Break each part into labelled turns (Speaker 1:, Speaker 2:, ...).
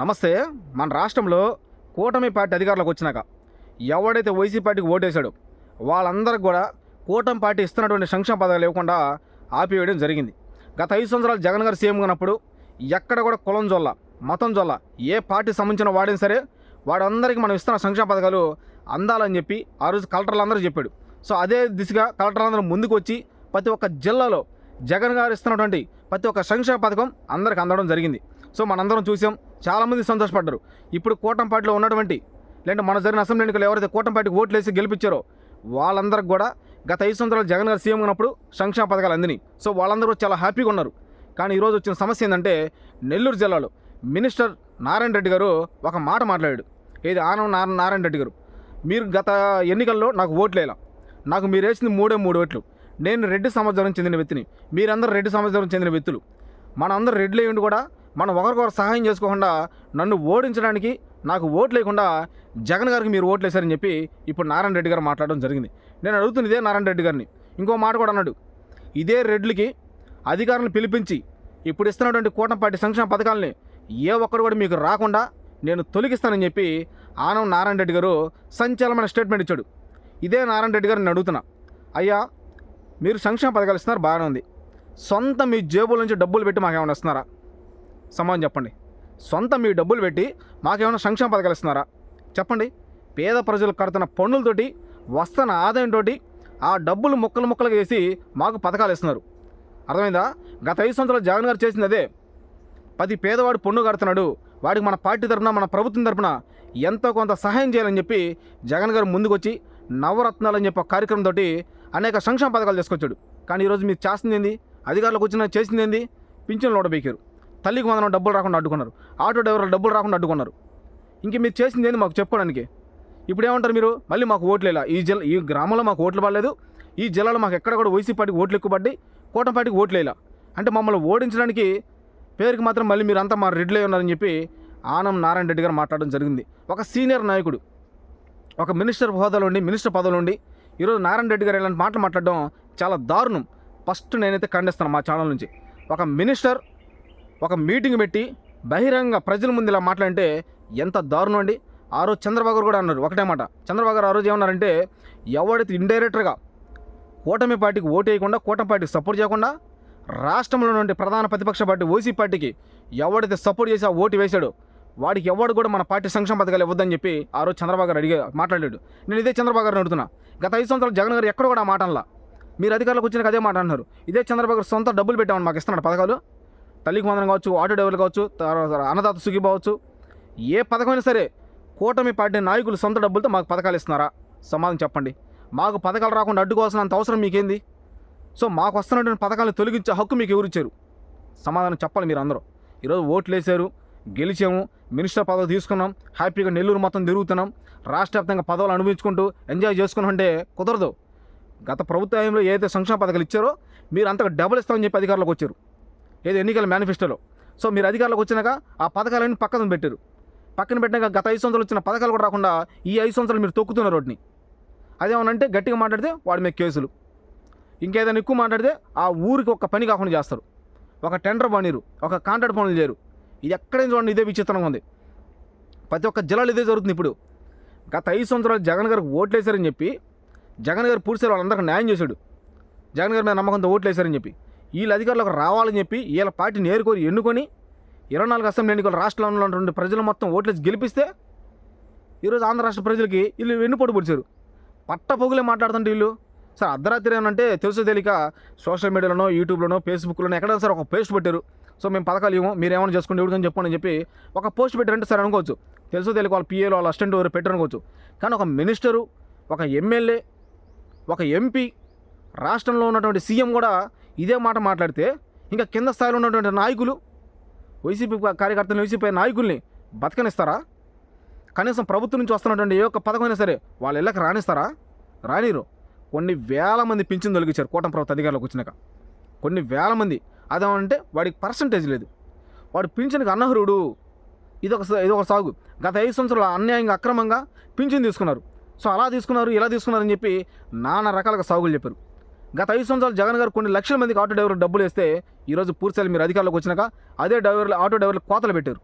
Speaker 1: నమస్తే మన రాష్ట్రంలో కూటమి పార్టీ అధికారులకు వచ్చినాక ఎవడైతే వైసీపీ పార్టీకి ఓటేశాడో వాళ్ళందరికి కూడా కూటమి పార్టీ ఇస్తున్నటువంటి సంక్షేమ పథకాలు ఇవ్వకుండా ఆపివేయడం జరిగింది. గత ఐదు సంవత్సరాలు జగన్ గారు సీఎం ఉన్నప్పుడు ఎక్కడ కూడా కులం జొల్ల మతం జొల్ల ఏ పార్టీ సంబంధించిన వాడైనా సరే వాడందరికీ మనం ఇస్తున్న సంక్షేమ పథకాలు అందాలని చెప్పి ఆ రోజు కలెక్టర్లందరూ చెప్పాడు. సో అదే దిశగా కలెక్టర్లందరూ ముందుకు వచ్చి ప్రతి ఒక్క జిల్లాలో జగన్ గారు ఇస్తున్నటువంటి ప్రతి ఒక్క సంక్షేమ పథకం అందరికి అందడం జరిగింది. సో మనందరం చూసాం. చాలామంది సంతోషపడ్డారు. ఇప్పుడు కూటంపాటిలో ఉన్నటువంటి లేదంటే మన జరిగిన అసెంబ్లీ ఎన్నికలు ఎవరైతే కూటంపాటికి ఓట్లు వేసి గెలిపించారో వాళ్ళందరికి కూడా గత ఐదు సంవత్సరాలు జగన్ గారు సీఎం ఉన్నప్పుడు సంక్షేమ పథకాలు అందినాయి. సో వాళ్ళందరూ చాలా హ్యాపీగా ఉన్నారు. కానీ ఈరోజు వచ్చిన సమస్య ఏంటంటే నెల్లూరు జిల్లాలో మినిస్టర్ నారాయణ రెడ్డి గారు ఒక మాట మాట్లాడాడు. ఏది ఆనం నారాయణ నారాయణ రెడ్డి గారు మీరు గత ఎన్నికల్లో నాకు ఓట్లేలా నాకు మీరు వేసింది మూడే మూడు ఓట్లు. నేను రెడ్డి సమాజానికి చెందిన వ్యక్తిని. మీరందరూ రెడ్డి సమాజానికి చెందిన వ్యక్తులు. మన అందరూ రెడ్లు అయ్యండి కూడా మనం ఒకరికొకరు సహాయం చేసుకోకుండా నన్ను ఓడించడానికి నాకు ఓట్లు లేకుండా జగన్ గారికి మీరు ఓట్లు వేశారని చెప్పి ఇప్పుడు నారాయణ రెడ్డి గారు మాట్లాడడం జరిగింది. నేను అడుగుతున్న ఇదే నారాయణ రెడ్డి గారిని. ఇంకో మాట కూడా అన్నాడు. ఇదే రెడ్లకి అధికారులను పిలిపించి ఇప్పుడు ఇస్తున్నటువంటి కూటమి సంక్షేమ పథకాలని ఏ ఒక్కడు కూడా మీకు రాకుండా నేను తొలగిస్తానని చెప్పి ఆనం నారాయణ రెడ్డి గారు సంచలనమైన స్టేట్మెంట్ ఇచ్చాడు. ఇదే నారాయణ రెడ్డి గారిని అడుగుతున్నా. అయ్యా మీరు సంక్షేమ పథకాలు ఇస్తున్నారు బాగానే ఉంది. సొంత మీ జేబుల నుంచి డబ్బులు పెట్టి మాకేమైనా ఇస్తున్నారా? సమాధానం చెప్పండి. సొంత మీ డబ్బులు పెట్టి మాకేమైనా సంక్షేమ పథకాలు ఇస్తున్నారా? చెప్పండి. పేద ప్రజలు కడుతున్న పన్నులతోటి వస్తున్న ఆదాయంతో ఆ డబ్బులు ముక్కలు ముక్కలుగా వేసి మాకు పథకాలు ఇస్తున్నారు. అర్థమైందా? గత ఐదు సంవత్సరాలు జగన్ గారు చేసింది అదే. పది పేదవాడు పన్ను కడుతున్నాడు. వాడికి మన పార్టీ తరఫున మన ప్రభుత్వం తరఫున ఎంతో కొంత సహాయం చేయాలని చెప్పి జగన్ గారు ముందుకొచ్చి నవరత్నాలు అని చెప్పి ఒక కార్యక్రమంతో అనేక సంక్షేమ పథకాలు తీసుకొచ్చాడు. కానీ ఈరోజు మీరు చేస్తుంది ఏంది? అధికారులకు వచ్చిన చేసింది ఏంది? పింఛన్లు ఓడబెక్కారు తల్లికి వందనం డబ్బులు రాకుండా అడ్డుకున్నారు. ఆటో డ్రైవర్లు డబ్బులు రాకుండా అడ్డుకున్నారు. ఇంక మీరు చేసింది ఏంది మాకు చెప్పుకోవడానికి? ఇప్పుడు ఏమంటారు మీరు? మళ్ళీ మాకు ఓట్లేలా ఈ జిల్లా ఈ గ్రామంలో మాకు ఓట్లు పడలేదు. ఈ జిల్లాలో మాకు ఎక్కడ కూడా వైసీపీ పార్టీకి ఓట్లు ఎక్కువ పడ్డాయి. కూటమి ఓట్లేలా ఓట్లు అంటే మమ్మల్ని ఓడించడానికి పేరుకి మాత్రం మళ్ళీ మీరు మా రెడ్లే ఉన్నారని చెప్పి ఆనం నారాయణ రెడ్డి గారు మాట్లాడడం జరిగింది. ఒక సీనియర్ నాయకుడు ఒక మినిస్టర్ హోదాలో ఉండి మినిస్టర్ పదవిలో ఉండి ఈరోజు నారాయణ రెడ్డి గారు ఇలాంటి మాటలు మాట్లాడడం చాలా దారుణం. ఫస్ట్ నేనైతే ఖండిస్తాను మా ఛానల్ నుంచి. ఒక మినిస్టర్ ఒక మీటింగ్ పెట్టి బహిరంగ ప్రజల ముందు ఇలా మాట్లాడితే ఎంత దారుణం అండి. ఆ రోజు చంద్రబాబు గారు కూడా అన్నారు ఒకటే మాట. చంద్రబాబు గారు ఆ రోజు ఏమన్నారంటే ఎవడైతే ఇండైరెక్టర్గా కూటమి పార్టీకి ఓటు వేయకుండా కూటమి పార్టీకి సపోర్ట్ చేయకుండా రాష్ట్రంలో నుండి ప్రధాన ప్రతిపక్ష పార్టీ ఓసీ పార్టీకి ఎవడైతే సపోర్ట్ చేసి ఆ ఓటు వేశాడో వాడికి ఎవడు కూడా మన పార్టీ సంక్షేమ పథకాలు ఇవ్వద్దని చెప్పి ఆ రోజు చంద్రబాబు గారు అడిగే మాట్లాడాడు. నేను ఇదే చంద్రబాబు గారిని అడుగుతున్నా. గత ఐదు సంవత్సరాలు జగన్ గారు ఎక్కడ కూడా ఆ మాట అనలా మీరు అధికారులకు వచ్చినాక అదే మాట అన్నారు. ఇదే చంద్రబాబు గారు సొంత డబ్బులు పెట్టామని మాకు ఇస్తున్నాడు పథకాలు. తల్లికి వందనం కావచ్చు ఆటో డ్రైవర్లు కావచ్చు తర్వాత అన్నదాత సుఖీ కావచ్చు ఏ పథకమైనా సరే కూటమి పార్టీ నాయకులు సొంత డబ్బులతో మాకు పథకాలు ఇస్తున్నారా? సమాధానం చెప్పండి. మాకు పథకాలు రాకుండా అడ్డుకోవాల్సినంత అవసరం మీకేంది? సో మాకు వస్తున్నటువంటి పథకాలను తొలగించే హక్కు మీకు ఎవరు ఇచ్చారు? సమాధానం చెప్పాలి మీరు అందరూ. ఈరోజు ఓట్లు వేసారు గెలిచాము మినిస్టర్ పదవి తీసుకున్నాం హ్యాపీగా నెల్లూరు మొత్తం తిరుగుతున్నాం రాష్ట్ర వ్యాప్తంగా పదవులు అనుభవించుకుంటూ ఎంజాయ్ చేసుకున్నాం అంటే కుదరదు. గత ప్రభుత్వంలో ఏదైతే సంక్షేమ పథకాలు ఇచ్చారో మీరు అంతగా డబుల్ ఇస్తామని చెప్పి అధికారులకు వచ్చారు. ఏదో ఎన్నికల మేనిఫెస్టోలో. సో మీరు అధికారులకు వచ్చినాక ఆ పథకాలన్నీ పక్కన పెట్టారు పక్కన పెట్టినాక గత ఐదు సంవత్సరాలు వచ్చిన పథకాలు కూడా రాకుండా ఈ ఐదు సంవత్సరాలు మీరు తొక్కుతున్నారు వాటిని అదేమనంటే గట్టిగా మాట్లాడితే వాడి మీద కేసులు. ఇంకేదైనా ఎక్కువ మాట్లాడితే ఆ ఊరికి ఒక పని కాకుండా చేస్తారు. ఒక టెండర్ పనిరు ఒక కాంట్రాక్ట్ పనులు చేయరు. ఇది ఎక్కడైనా చూడండి ఇదే విచిత్రంగా ఉంది. ప్రతి ఒక్క జిల్లాలో ఇదే జరుగుతుంది ఇప్పుడు. గత ఐదు సంవత్సరాలు జగన్ గారికి ఓట్లేశారని చెప్పి జగన్ గారు పూర్తి వాళ్ళందరికీ న్యాయం చేశాడు. జగన్ గారి మీద నమ్మకంతో ఓట్లేశారని చెప్పి. వీళ్ళ అధికారులకు రావాలని చెప్పి వీళ్ళ పార్టీ నేరుకొని ఎన్నుకొని ఇరవై నాలుగు అసెంబ్లీ ఎన్నికలు రాష్ట్రంలో ఉన్నటువంటి ప్రజలు మొత్తం ఓట్లేసి గెలిపిస్తే ఈరోజు ఆంధ్ర రాష్ట్ర ప్రజలకి వీళ్ళు వెన్నుపోటు పొడిచారు. పట్ట పొగులే మాట్లాడుతుంటే వీళ్ళు. సార్ అర్ధరాత్రి ఏమంటే తెలుసు తెలియక సోషల్ మీడియాలోనో యూట్యూబ్లోనో ఫేస్బుక్లోనో ఎక్కడైనా సరే ఒక పోస్ట్ పెట్టారు. సో మేము పథకాలు ఇవ్వం మీరు ఏమైనా చేసుకుంటే ఎవరికని చెప్పండి అని చెప్పి ఒక పోస్ట్ పెట్టారంటే సరే అనుకోవచ్చు. తెలుసు తెలియక వాళ్ళ పిఏలో వాళ్ళ అసిస్టెంట్ ఎవరు పెట్టారు అనుకోవచ్చు. కానీ ఒక మినిస్టరు ఒక ఎమ్మెల్యే ఒక ఎంపీ రాష్ట్రంలో ఉన్నటువంటి సీఎం కూడా ఇదే మాట మాట్లాడితే ఇంకా కింద స్థాయిలో ఉన్నటువంటి నాయకులు వైసీపీ కార్యకర్తలు వైసీపీ నాయకుల్ని బతకనిస్తారా? కనీసం ప్రభుత్వం నుంచి వస్తున్నటువంటి ఏ ఒక్క పథకమైనా సరే వాళ్ళ ఇళ్ళకి రాణిస్తారా రానిరు. కొన్ని వేల మంది పింఛన్ తొలగించారు కూటమి ప్రభుత్వ అధికారులకు వచ్చినాక. కొన్ని వేల మంది. అదేమంటే వాడికి పర్సంటేజ్ లేదు. వాడు పింఛన్కి అనర్హుడు. ఇదొక స- ఇదొక సాగు. గత ఐదు సంవత్సరాలు అన్యాయంగా అక్రమంగా పింఛన్ తీసుకున్నారు. సో అలా తీసుకున్నారు ఇలా తీసుకున్నారని చెప్పి నానా రకాలుగా సాగులు చెప్పారు. గత ఐదు సంవత్సరాలు జగన్ గారు కొన్ని లక్షల మందికి ఆటో డ్రైవర్లు డబ్బులు వేస్తే ఈరోజు పూర్తిస్థాయి మీరు అధికారంలోకి వచ్చినాక అదే డ్రైవర్లు ఆటో డ్రైవర్లు కోతలు పెట్టారు.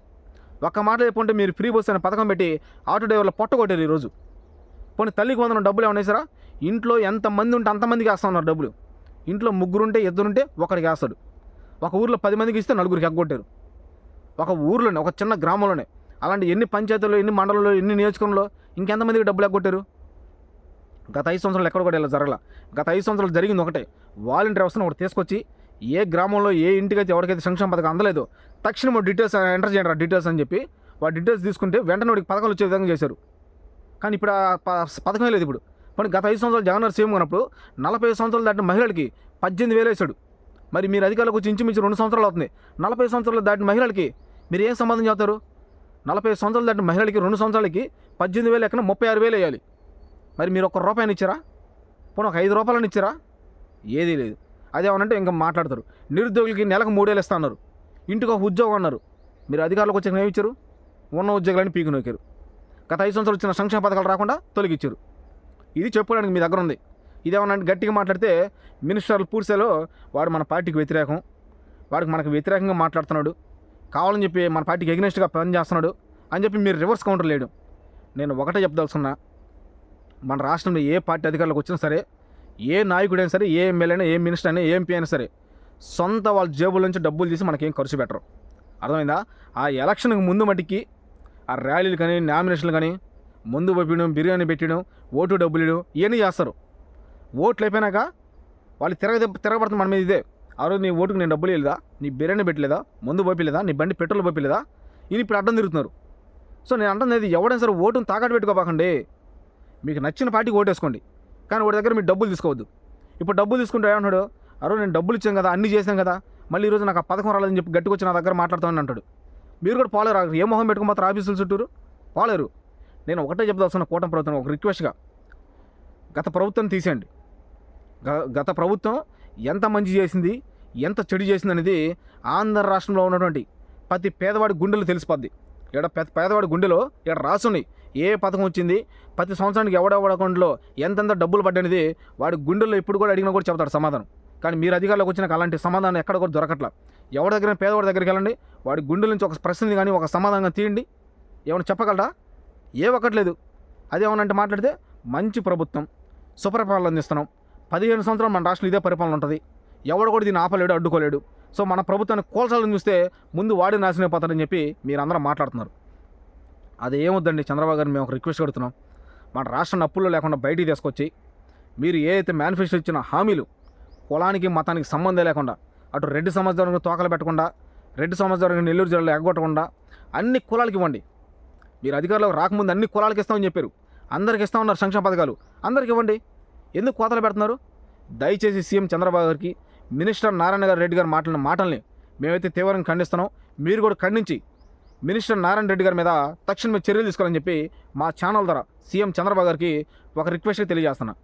Speaker 1: ఒక్క మాట చెప్పుకుంటే మీరు ఫ్రీ బస్ అనే పథకం పెట్టి ఆటో డ్రైవర్లు పొట్టగొట్టారు ఈరోజు పోనీ తల్లికి వందన డబ్బులు ఏమన్నా వేసారా ఇంట్లో ఎంతమంది ఉంటే అంతమందికి వేస్తా ఉన్నారు డబ్బులు. ఇంట్లో ముగ్గురు ఉంటే ఇద్దరు ఉంటే ఒకరికి వేస్తాడు. ఒక ఊర్లో పది మందికి ఇస్తే నలుగురికి ఎగ్గొట్టారు. ఒక ఊర్లోనే ఒక చిన్న గ్రామంలోనే. అలాంటి ఎన్ని పంచాయతీలు ఎన్ని మండలంలో ఎన్ని నియోజకవర్గంలో ఇంకెంతమందికి డబ్బులు ఎగ్గొట్టారు? గత ఐదు సంవత్సరాలు ఎక్కడ కూడా ఇలా జరగల. గత ఐదు సంవత్సరాలు జరిగింది ఒకటే. వాలంటీర్ వ్యవస్థను ఒకటి తీసుకొచ్చి ఏ గ్రామంలో ఏ ఇంటికైతే ఎవరికైతే సంక్షేమ పథకం అందలేదు తక్షణం డీటెయిల్స్ ఎంటర్ చేయండి డీటెయిల్స్ అని చెప్పి వాడి డీటెయిల్స్ తీసుకుంటే వెంటనే వాడికి పథకాలు వచ్చే విధంగా చేశారు. కానీ ఇప్పుడు ఆ ప- పథకమే లేదు ఇప్పుడు. మరి గత ఐదు సంవత్సరాలు జగన్ గారు సీఎం ఉన్నప్పుడు నలభై ఐదు సంవత్సరాలు దాటిన మహిళలకి పద్దెనిమిది వేలు వేశాడు. మరి మీరు అధికారులకు వచ్చి ఇంచుమించు రెండు సంవత్సరాలు అవుతుంది. నలభై సంవత్సరాలు దాటిన మహిళలకి మీరు ఏం సంబంధం చేస్తారు నలభై సంవత్సరాలు దాటిన మహిళలకి రెండు సంవత్సరాలకి పద్దెనిమిది వేలు ఎక్కడ ముప్పై ఆరు వేలు వేయాలి. మరి మీరు ఒక్క రూపాయని ఇచ్చారా? పోనీ ఒక ఐదు రూపాయలని ఇచ్చారా? ఏదీ లేదు. అదేమనంటే ఇంకా మాట్లాడతారు. నిరుద్యోగులకి నెలకు మూడేళ్ళు ఇస్తా అన్నారు. ఇంటికి ఒక ఉద్యోగం అన్నారు. మీరు అధికారులకు వచ్చాక ఏమి ఇచ్చారు? ఉన్న ఉద్యోగాలని పీకి నొక్కారు. గత ఐదు సంవత్సరాలు వచ్చిన సంక్షేమ పథకాలు రాకుండా తొలగించారు ఇది చెప్పుకోవడానికి మీ దగ్గర ఉంది. ఇదేమన్నా గట్టిగా మాట్లాడితే మినిస్టర్లు పూర్సేలో వాడు మన పార్టీకి వ్యతిరేకం. వాడికి మనకు వ్యతిరేకంగా మాట్లాడుతున్నాడు. కావాలని చెప్పి మన పార్టీకి ఎగ్నెస్ట్గా పని చేస్తున్నాడు అని చెప్పి మీరు రివర్స్ కౌంటర్ లేడు నేను ఒకటే చెప్పదలుచున్నా మన రాష్ట్రంలో ఏ పార్టీ అధికారులకు వచ్చినా సరే ఏ నాయకుడైనా సరే ఏ ఎమ్మెల్యే అయినా ఏ మినిస్టర్ అయినా ఏ ఎంపీ అయినా సరే సొంత వాళ్ళ జేబుల నుంచి డబ్బులు తీసి మనకేం ఖర్చు పెట్టరు. అర్థమైందా? ఆ ఎలక్షన్కి ముందు మటుకి ఆ ర్యాలీలు కానీ నామినేషన్లు కానీ ముందు పంపించడం బిర్యానీ పెట్టడం ఓటు డబ్బులు ఇవ్వడం ఇవన్నీ చేస్తారు. ఓట్లు అయిపోయినాక వాళ్ళు తిరగ తిరగబడుతుంది మన మీద ఇదే. ఆ రోజు నీ ఓటుకు నేను డబ్బులు ఇవ్వలేదా? నీ బిర్యానీ పెట్టలేదా? ముందు పంపిలేదా నీ బండి పెట్రోల్ పంపిలేదా ఇది ఇప్పుడు అడ్డం తిరుగుతున్నారు. సో నేను అంటుంది ఎవడైనా సరే ఓటును తాకట్టు పెట్టుకోబాకండి. మీకు నచ్చిన పార్టీకి ఓటేసుకోండి. కానీ వాడి దగ్గర మీరు డబ్బులు తీసుకోవద్దు. ఇప్పుడు డబ్బులు తీసుకుంటే ఏమంటాడు? అరే నేను డబ్బులు ఇచ్చాను కదా అన్ని చేశాను కదా మళ్ళీ ఈరోజు నాకు ఆ పథకం రాలేదని చెప్పి గట్టిగా వచ్చి నా దగ్గర మాట్లాడుతామని అంటాడు. మీరు కూడా పోలేరు ఏ మొహం పెట్టుకుని మాత్రం ఆఫీసులు చుట్టూరు? పోలేరు. నేను ఒకటే చెప్దాల్సిన కూటమి ప్రభుత్వం ఒక రిక్వెస్ట్గా. గత ప్రభుత్వం తీసేయండి. గ- గత ప్రభుత్వం ఎంత మంచి చేసింది ఎంత చెడు చేసింది అనేది ఆంధ్ర రాష్ట్రంలో ఉన్నటువంటి ప్రతి పేదవాడి గుండెలు తెలిసిపోద్ది. ఇక్కడ పెద్ద పేదవాడి గుండెలో ఇక్కడ రాసున్నాయి. ఏ పథకం వచ్చింది? ప్రతి సంవత్సరానికి ఎవడెవడ అకౌంట్లో ఎంతెంత డబ్బులు పడ్డనేది వాడి గుండెల్లో ఇప్పుడు కూడా అడిగినా కూడా చెప్తాడు సమాధానం. కానీ మీరు అధికారులకు వచ్చినాక అలాంటి సమాధానం ఎక్కడ కూడా దొరకట్లా. ఎవరి దగ్గర పేదవాడి దగ్గరికి వెళ్ళండి వాడి గుండెల నుంచి ఒక ప్రశ్న కానీ ఒక సమాధానం తీయండి. ఏమైనా చెప్పగలరా? ఏ ఒక్కట్లేదు. అదేమనంటే మాట్లాడితే మంచి ప్రభుత్వం సుపరిపాలన అందిస్తున్నాం. పదిహేను సంవత్సరాలు మన రాష్ట్రంలో ఇదే పరిపాలన ఉంటుంది. ఎవడు కూడా దీన్ని ఆపలేడు అడ్డుకోలేడు. సో మన ప్రభుత్వాన్ని కోల్చాలని చూస్తే ముందు వాడి నాశనం అయిపోతాడని చెప్పి మీరు అందరం మాట్లాడుతున్నారు. అది ఏమొద్దండి చంద్రబాబు గారిని మేము ఒక రిక్వెస్ట్ కడుతున్నాం. మన రాష్ట్రం అప్పుల్లో లేకుండా బయటికి తీసుకొచ్చి మీరు ఏదైతే మేనిఫెస్టో ఇచ్చిన హామీలు కులానికి మతానికి సంబంధం లేకుండా అటు రెడ్డి సమాజానికి తోకలు పెట్టకుండా రెడ్డి సమాజానికి నెల్లూరు జిల్లాలో ఎగ్గొట్టకుండా అన్ని కులాలకి ఇవ్వండి. మీరు అధికారులకు రాకముందు అన్ని కులాలకి ఇస్తామని చెప్పారు. అందరికి ఇస్తా ఉన్నారు సంక్షేమ పథకాలు. అందరికి ఇవ్వండి. ఎందుకు కోతలు పెడుతున్నారు? దయచేసి సీఎం చంద్రబాబు గారికి మినిస్టర్ నారాయణ గారు రెడ్డి గారు మాటలని మాటల్ని మేమైతే తీవ్రంగా ఖండిస్తున్నాం. మీరు కూడా ఖండించి మినిస్టర్ నారాయణ రెడ్డి గారి మీద తక్షణమే చర్యలు తీసుకోవాలని చెప్పి మా ఛానల్ ద్వారా సీఎం చంద్రబాబు గారికి ఒక రిక్వెస్ట్ తెలియజేస్తున్నా.